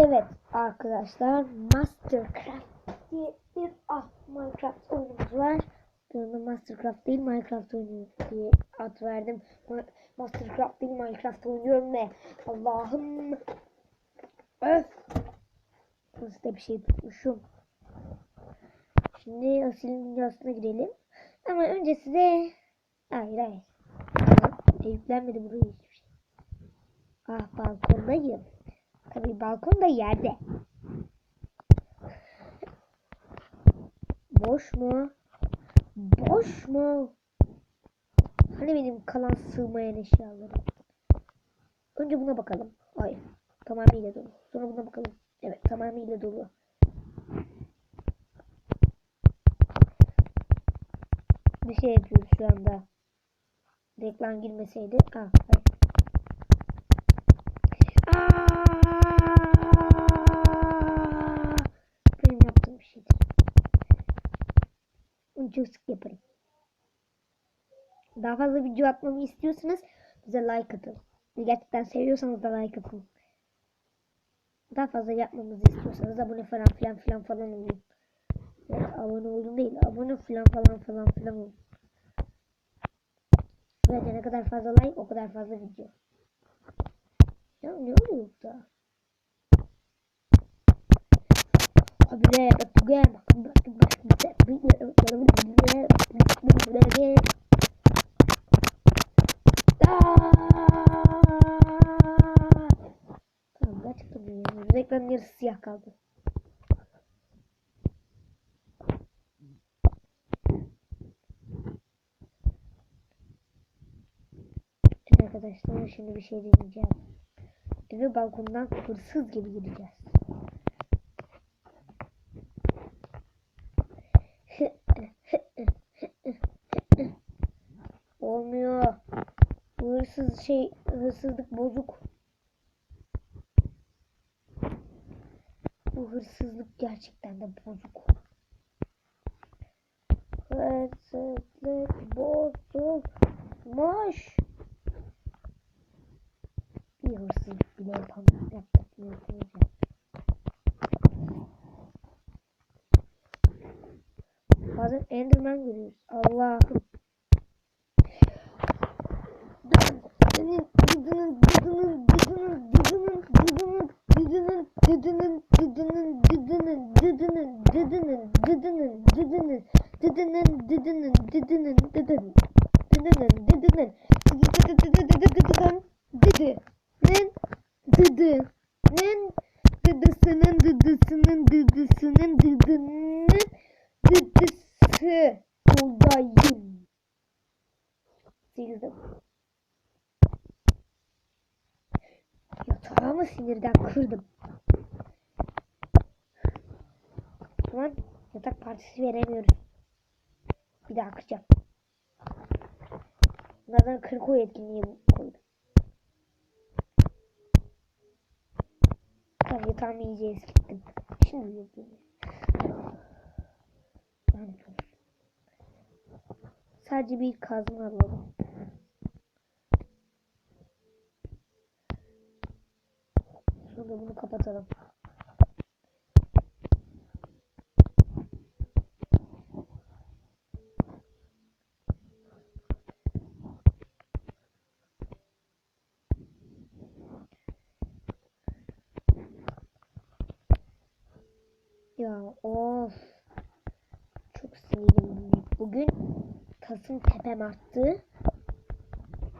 Evet arkadaşlar Mastercraft diye bir ah Minecraft oyunumuz var. Buna Mastercraft değil Minecraft oynuyoruz diye ad verdim. Ma- Mastercraft değil Minecraft oynuyorum ve Allah'ım öf nasıl da bir şey tutmuşum. Şimdi Asil'in dünyasına girelim. Ama önce size hayır hayır. Yüklenmedi buraya hiçbir şey. Ah balkondayım. Tabii balkon da yerde. Boş mu? Boş mu? Hani benim kalan sığmayan eşyalarım? Önce buna bakalım. Hayır. Tamamıyla dolu. Sonra buna bakalım. Evet tamamıyla dolu. Bir şey yapıyoruz şu anda. Reklam girmeseydi. Ah, hayır. Çok yaparım. Daha fazla video atmamı istiyorsanız bize like atın. Gerçekten seviyorsanız da like atın. Daha fazla yapmamızı istiyorsanız abone falan filan filan falan olun. Evet, abone olun değil, abone filan falan falan filan olun. Ve ne kadar fazla like o kadar fazla video. Ya ne oluyor burada? Ekranın yarısı siyah kaldı. Evet arkadaşlar şimdi bir şey deneyeceğim. Eve balkondan hırsız gibi gireceğiz. Olmuyor. Bu hırsız şey hırsızlık bozuk. Bu hırsızlık gerçekten de bozuk. Hırsızlık bozukmuş. Bir hırsızlık bile yapamıyorum. Yapamıyorum. Bazen Enderman görüyoruz. Allah'ım. bunun Yatağımı sinirden kırdım. Aman yatak partisi veremiyoruz. Bir daha kıracağım. Bunlardan 40 oy etkinliği koydum. Tamam yatağımı iyice eskittim. Şimdi yapayım. Sadece bir kazma alalım. Sonra bunu kapatalım. Ya of. Çok sinirim bugün. Tasım tepem arttı.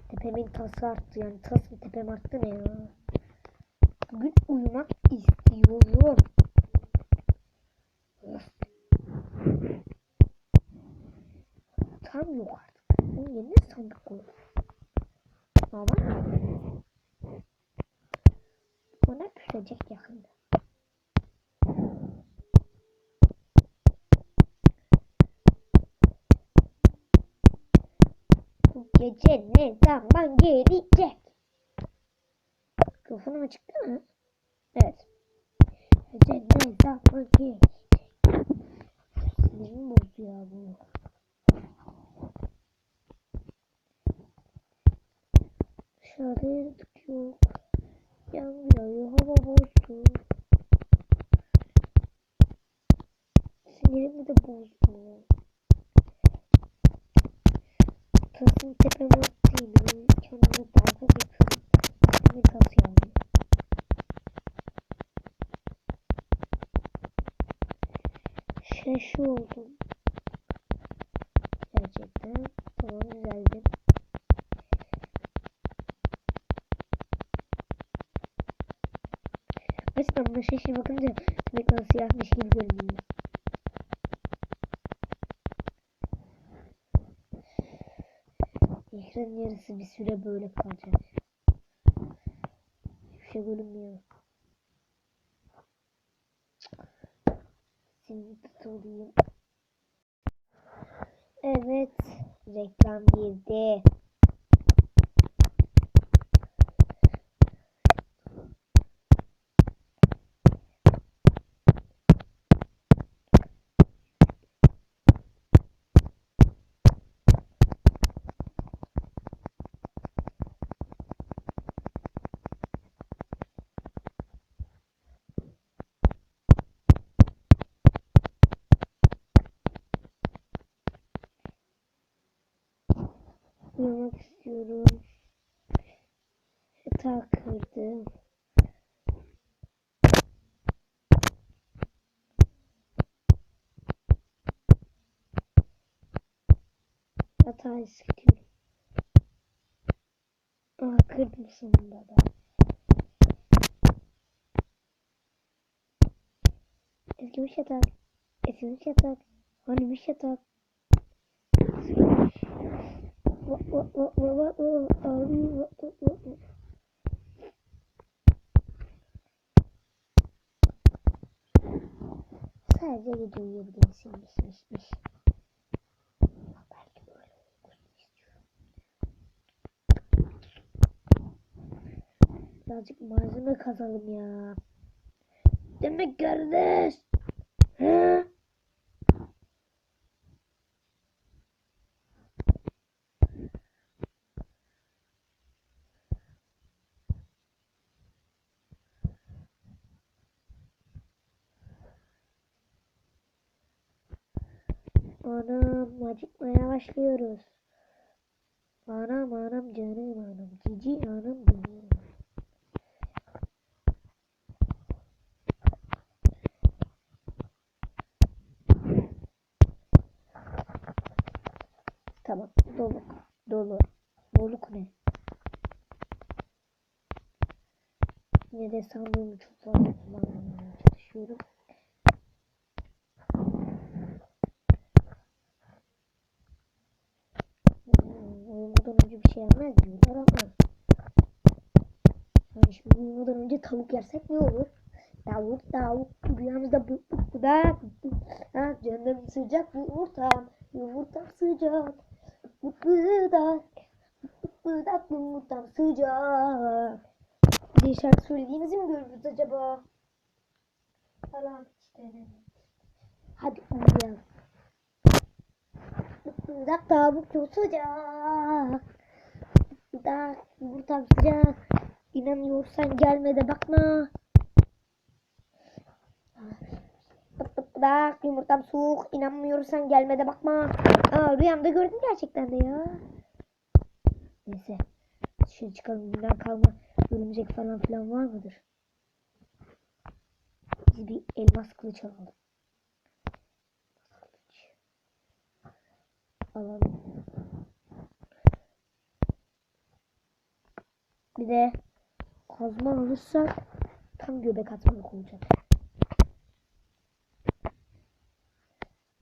Tepemin tası arttı yani tasım tepem arttı ne ya? Uyumak istiyorum. Tam yok artık. Bunun yerine sandık koy. Ama bana küsecek yakında. Bu gece ne zaman gelecek? Mikrofonum açık değil? Evet. Cennet yapmak ki. Sinirim bozdu ya bu. Dışarıya tıkıyor. Yanmıyor. Hava bozdu. Sinirimi de bozdu. Tasım tepeme Şaşı oldum. Gerçekten. Tamam güzeldi. Mesela buna şaşı bakınca ekran siyahmış gibi görünüyor. Ekran yarısı bir süre böyle kalacak. Hiçbir şey görünmüyor. Şimdi tutulayım. Evet. Reklam girdi. Uyumak istiyorum. Yatağı kırdım. Yatağı sıkıyorum. Aa kırdım sonunda da. Eskimiş yatak. Eskimiş yatak. Hanimiş yatak. What, what, what, what, what, what are you? What, what, what, what? Sadece gece uyuyabilirsin. Miş, miş, miş. Belki böyle. Birazcık malzeme kazalım ya. Demek kardeş. He? Anam acıkmaya başlıyoruz. Anam anam canım anam cici anam benim. Tamam dolu dolu. Doluk ne? Yine de sandığımı çok fazla kullanmamaya çalışıyorum. Hmm, uyumadan önce bir şey yemez diyorlar ama. Yani şimdi uyumadan önce tavuk yersek ne olur? Tavuk tavuk rüyamızda bu bu bu da ha, canım sıcak yumurtam yumurtam sıcak bu bu da bu bu da yumurtam sıcak diye şarkı söylediğimizi mi görürüz acaba? Falan işte. Hadi uyuyalım. Sıcak tavuk çok sıcak. Da yumurtam sıcak. İnanıyorsan gelme de bakma. Da yumurtam soğuk. İnanmıyorsan gelme de bakma. Aa, rüyamda gördüm gerçekten de ya. Neyse. Dışarı çıkalım. Bundan kalma örümcek falan filan var mıdır? Biz bir elmas kılıç alalım. Alalım. Bir de kazma alırsak tam göbek atmalık olacak.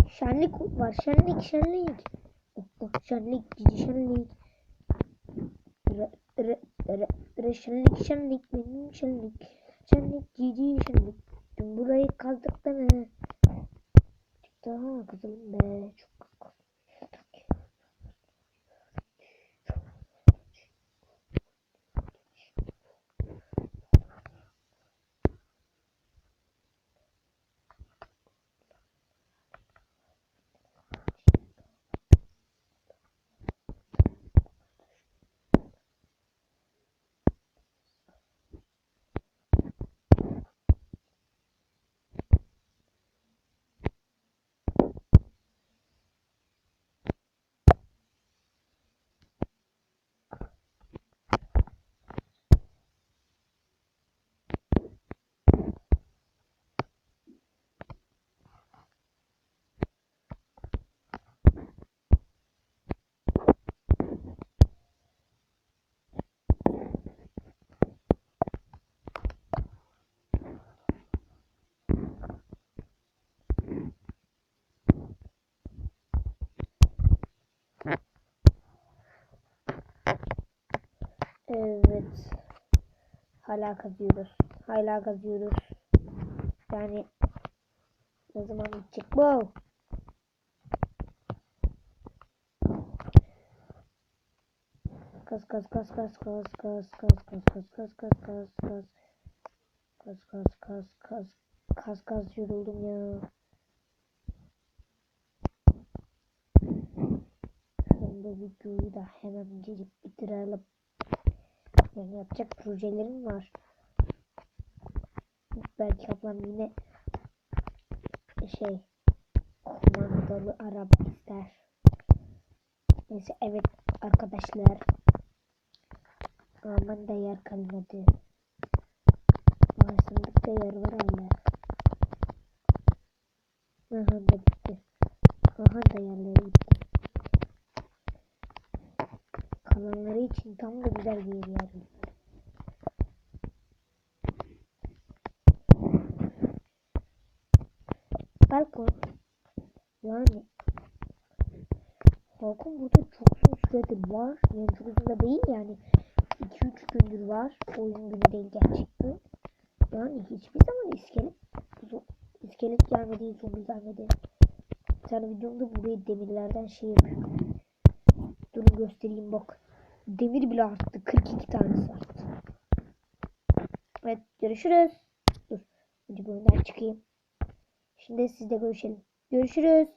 Şenlik var. Şenlik, şenlik. Oh, oh, şenlik, cici şenlik. Re, re, re, re, şenlik, şenlik, benim şenlik. Şenlik, cici şenlik. Dün burayı kazdık deme. Daha kızım be. Çok Evet. Hala kazıyoruz. Hala kazıyoruz. Yani ne zaman bitecek bu? Kaz kaz kaz kaz kaz kaz kaz kaz kaz kaz kaz kaz kaz kaz kaz kaz kaz kaz kaz yoruldum ya. Şimdi videoyu da hemen incecik bitirelim. Yani yapacak projelerim var. Belki ablam yine şey kumandalı araba ister. Neyse evet arkadaşlar. Aman da yer kalmadı. Sandıkta yer var hala. Aha da bitti. Aha da yerleri bitti. Kalanları için tam da güzel bir yer. Balkon. Yani Balkon burada çok uzun süredir var. Yani çok uzun da değil yani. 2-3 gündür var. Oyun günü değil gerçekten. Yani hiçbir zaman iskelet iskelet gelmedi, zombi gelmedi. Bir tane videomda buraya demirlerden şey yapıyorum. Durun göstereyim bak. Demir bile arttı. 42 tanesi arttı. Evet görüşürüz. Dur. Önce bu çıkayım. Şimdi sizle görüşelim. Görüşürüz.